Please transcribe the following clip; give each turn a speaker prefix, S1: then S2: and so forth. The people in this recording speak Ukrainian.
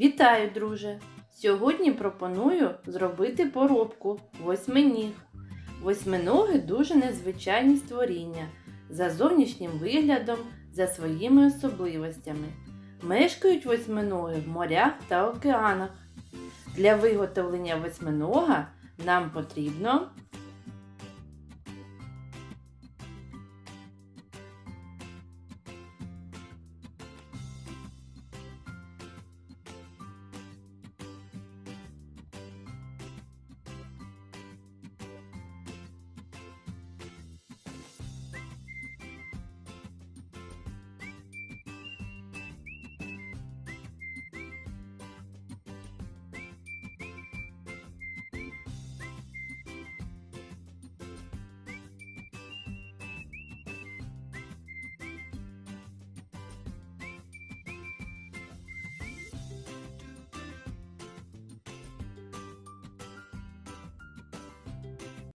S1: Вітаю, друже! Сьогодні пропоную зробити поробку восьминіг. Восьминоги дуже незвичайні створіння за зовнішнім виглядом, за своїми особливостями. Мешкають восьминоги в морях та океанах. Для виготовлення восьминога нам потрібно